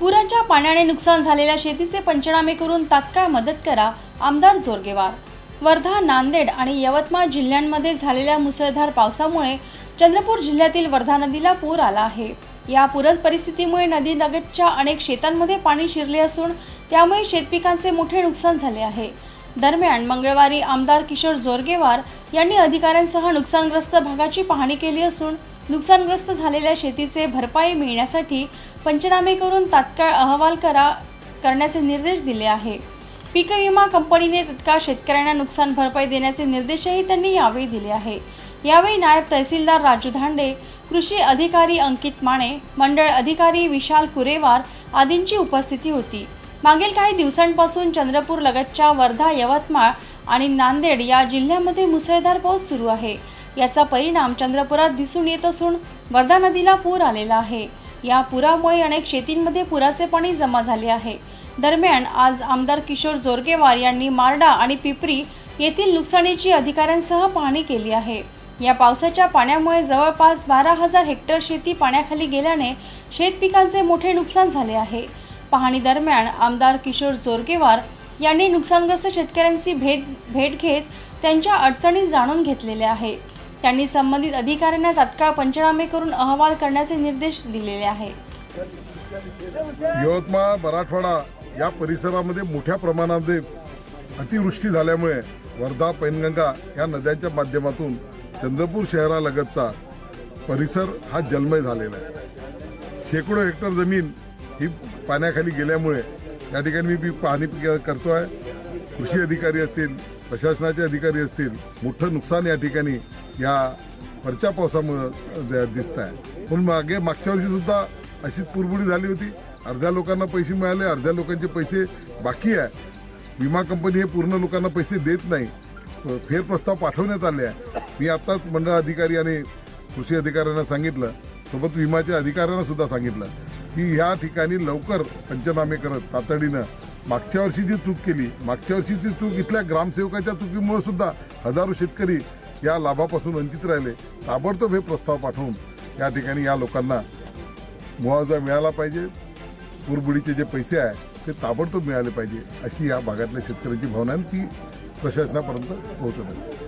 पुराच्या पाण्याने नुकसान झालेल्या शेतीचे पंचनामे करून तात्काळ मदत करा आमदार जोरगेवार. वर्धा नांदेड आणि यवतमाळ जिल्ह्यांमध्ये झालेल्या मुसळधार पावसामुळे चंद्रपूर जिल्ह्यातील वर्धा नदीला पूर आला आहे. या पूर परिस्थितीमुळे नदी लगतच्या अनेक शेतांमध्ये पाणी शिरले असून त्यामुळे शेतपिकांचे मोठे नुकसान झाले आहे. दरम्यान मंगळवारी आमदार किशोर जोरगेवार यांनी अधिकाऱ्यांसह नुकसानग्रस्त भागाची पाहणी केली असून नुकसानग्रस्त झालेल्या शेतीचे भरपाई मिळण्यासाठी पंचनामे करून तात्काळ अहवाल करा करण्याचे निर्देश दिले आहे. पीक विमा कंपनीने तत्काळ शेतकऱ्यांना नुकसान भरपाई देण्याचे निर्देशही त्यांनी यावेळी दिले आहे. यावेळी नायब तहसीलदार राजू धांडे कृषी अधिकारी अंकित माने मंडळ अधिकारी विशाल कुरेवार आदींची उपस्थिती होती. मागील काही दिवसांपासून चंद्रपूर लगतच्या वर्धा यवतमाळ आणि नांदेड या जिल्ह्यामध्ये मुसळधार पाऊस सुरू आहे. याचा परिणाम चंद्रपुरात दिसून येत असून वर्धा नदीला पूर आलेला आहे. या पुरामुळे अनेक शेतींमध्ये पुराचे पाणी जमा झाले आहे. दरम्यान आज आमदार किशोर जोरगेवार यांनी मारडा आणि पिपरी येथील नुकसानीची अधिकाऱ्यांसह पाहणी केली आहे. या पावसाच्या पाण्यामुळे जवळपास बारा हजार हेक्टर शेती पाण्याखाली गेल्याने शेतपिकांचे मोठे नुकसान झाले आहे. पाहणी दरम्यान आमदार किशोर जोरगेवार यांनी नुकसानग्रस्त शेतकऱ्यांची भेट भेट घेत त्यांच्या अडचणी जाणून घेतलेल्या आहे त्यांनी संबंधित अधिकाऱ्यांना तात्काळ पंचनामे करून अहवाल करण्याचे निर्देश दिलेले आहेत. यवतमाळ मराठवाडा या परिसरामध्ये मोठ्या प्रमाणामध्ये अतिवृष्टी झाल्यामुळे वर्धा पैनगंगा या नद्यांच्या माध्यमातून चंद्रपूर शहरालगतचा परिसर हा जलमय झालेला आहे. शेकडो हेक्टर जमीन ही पाण्याखाली गेल्यामुळे या ठिकाणी मी पाहणी करतो आहे कृषी अधिकारी असतील प्रशासनाचे अधिकारी असतील मोठं नुकसान या ठिकाणी या वरच्या पावसामुळे दिसत आहे पण मागे मागच्या वर्षी सुद्धा अशीच पुरबुडी झाली होती. अर्ध्या लोकांना पैसे मिळाले अर्ध्या लोकांचे पैसे बाकी आहे. विमा कंपनी हे पूर्ण लोकांना पैसे देत नाही. फेरप्रस्ताव पाठवण्यात आले आहे. मी आत्ताच मंडळ अधिकारी आणि कृषी अधिकाऱ्यांना सांगितलं सोबत विमाच्या अधिकाऱ्यांना सुद्धा सांगितलं की ह्या ठिकाणी लवकर पंचनामे करत तातडीनं मागच्या वर्षी जी चूक केली मागच्या वर्षीची चूक इथल्या ग्रामसेवकाच्या चुकीमुळे सुद्धा हजारो शेतकरी या लाभापासून वंचित राहिले. ताबडतोब हे प्रस्ताव पाठवून या ठिकाणी या लोकांना मुआवजा मिळाला पाहिजे. पुरबुडीचे जे पैसे आहे ते ताबडतोब मिळाले पाहिजे अशी या भागातल्या शेतकऱ्यांची भावना आहे ती प्रशासनापर्यंत पोहोचत आहे.